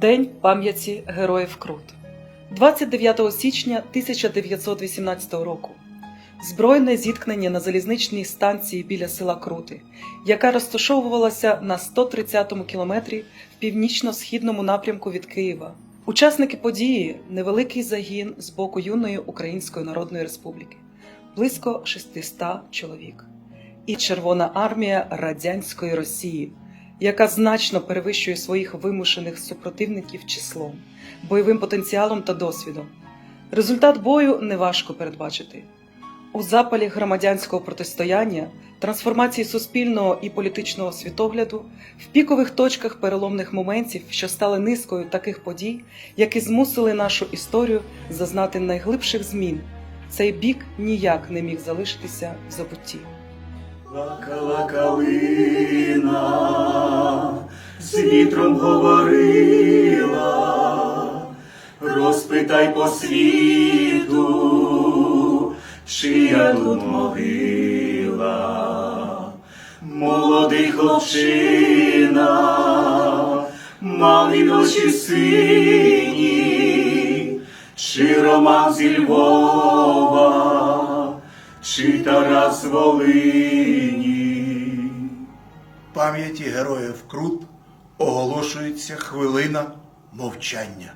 День пам'яті Героїв Крут. 29 січня 1918 року. Збройне зіткнення на залізничній станції біля села Крути, яка розташовувалася на 130-му кілометрі в північно-східному напрямку від Києва. Учасники події невеликий загін з боку юної Української Народної Республіки, близько 600 чоловік, і Червона армія радянської Росії, яка значно перевищує своїх вимушених супротивників числом, бойовим потенціалом та досвідом. Результат бою неважко передбачити. У запалі громадянського протистояння, трансформації суспільного і політичного світогляду, в пікових точках переломних моментів, що стали низкою таких подій, які змусили нашу історію зазнати найглибших змін, цей бік ніяк не міг залишитися в забутті. Плакала калина, з вітром говорила, розпитай по світу, чия тут могила, молодий хлопчина, мали очі сині, чи Роман зі Львова, чи Тарас Волині. Пам'яті героїв Крут оголошується хвилина мовчання.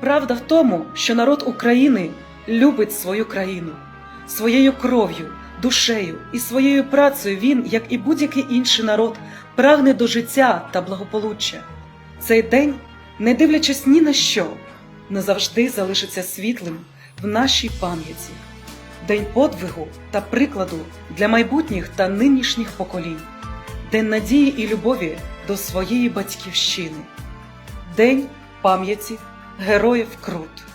Правда в тому, що народ України любить свою країну. Своєю кров'ю, душею і своєю працею він, як і будь-який інший народ, прагне до життя та благополуччя. Цей день, не дивлячись ні на що, назавжди залишиться світлим в нашій пам'яті. День подвигу та прикладу для майбутніх та нинішніх поколінь, день надії і любові до своєї батьківщини, день пам'яті героїв Крут.